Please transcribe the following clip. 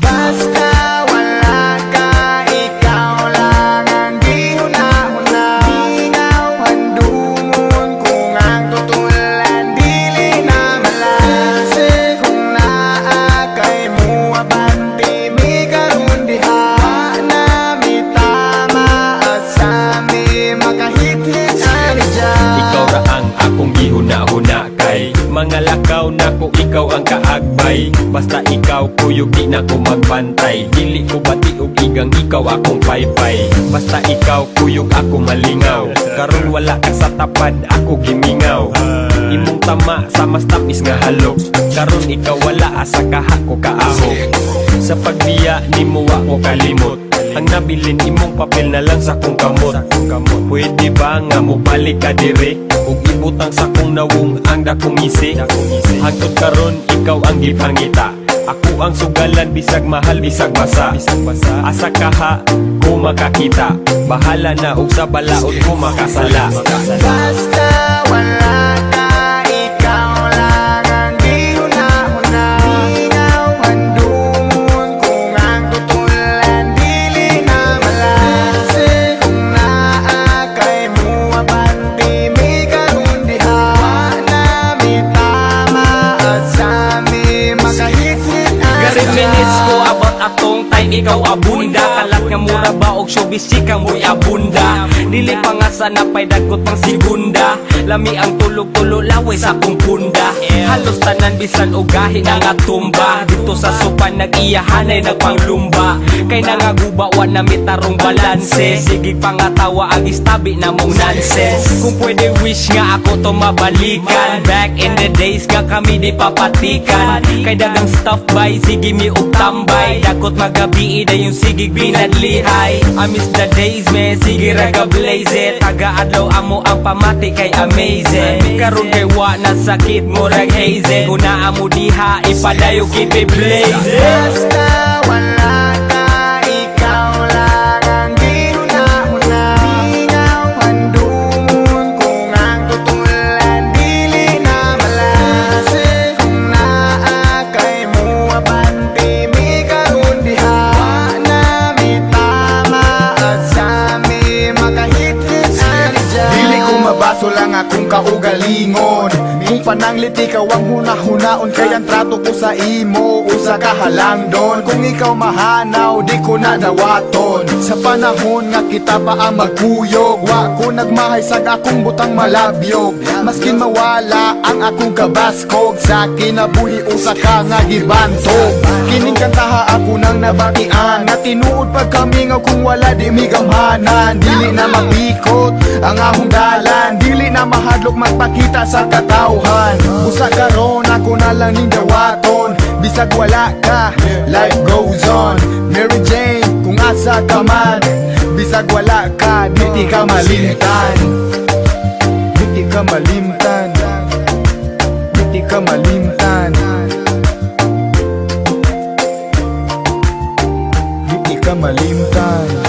Basta wala Basta ikaw kuyog di na ko magbantay. Dili ko bati og igang ikaw akong paypay. Basta ikaw kuyog ako malingaw. Karon wala ka sa tapad ako gimingaw. Imong tama sa mas tapis nga halok. Karon ikaw wala asa kaha ko kaaho Sa pagbiya nimo wa ko kalimot. Ang nabilin imong papel na lang sa kong kamot. Pwede ba nga mo balik ka dire Ug ibutang sa kong nawong ang dakong isi. Hangtod karon ikaw ang gipangita. Ako ang sugalan bisag mahal bisag basa. Asa kaha ko makakita. Bahala na ug sa balaod ko makasala. Basta wala abunda Dili pa nga sana pay dagot pang segunda. Lami ang tulog-tulo laway sa akong punda. Halos tanan bisan og gahi na nga tumba. Dito sa sopan nag-iyahanay nagpanglumba. Kay nangaguba wa na mitarong balanse. Sige pangatawa ang istabi na mong nonsense. Kung pwede wish nga ako to mabalikan. Back in the days nga kami di papatikan. Kay dagang stuff by sige mi og tambay Dakot magabi na yung sigig binadlihay I miss the days man sige raga blaze it. Taga adlaw amo ang pamati kay amazing Karon kay wa na sakit mo rag haze. Kung naa mo diha ipadayo keep it blaze. Basta wala lang akong kaugalingon. Kung pananglit ikaw ang huna-hunaon Kaya ang trato ko sa imo Usa ka halang doon Kung ikaw mahanaw Di ko na dawaton. Sa panahon nga kita pa ang magkuyog Wa ko nagmahay sa akong butang malabyog. Maskin mawala ang akong kabaskog Sa kinabuhi usa ka nga gibantog. Kining kantaha ako nang nabatian Nga tinuod pag kami nga kung wala di mi gamhanan. Dili na mapikot ang ahong dalan na mahadlok magpakita sa katawhan Usa karon ako na lang ning dawaton Bisag wala ka, life goes on. Mary Jane, kung asa ka man Bisag wala ka, di ka malimtan. Di ka malimtan. Di ka malimtan. Di ka malimtan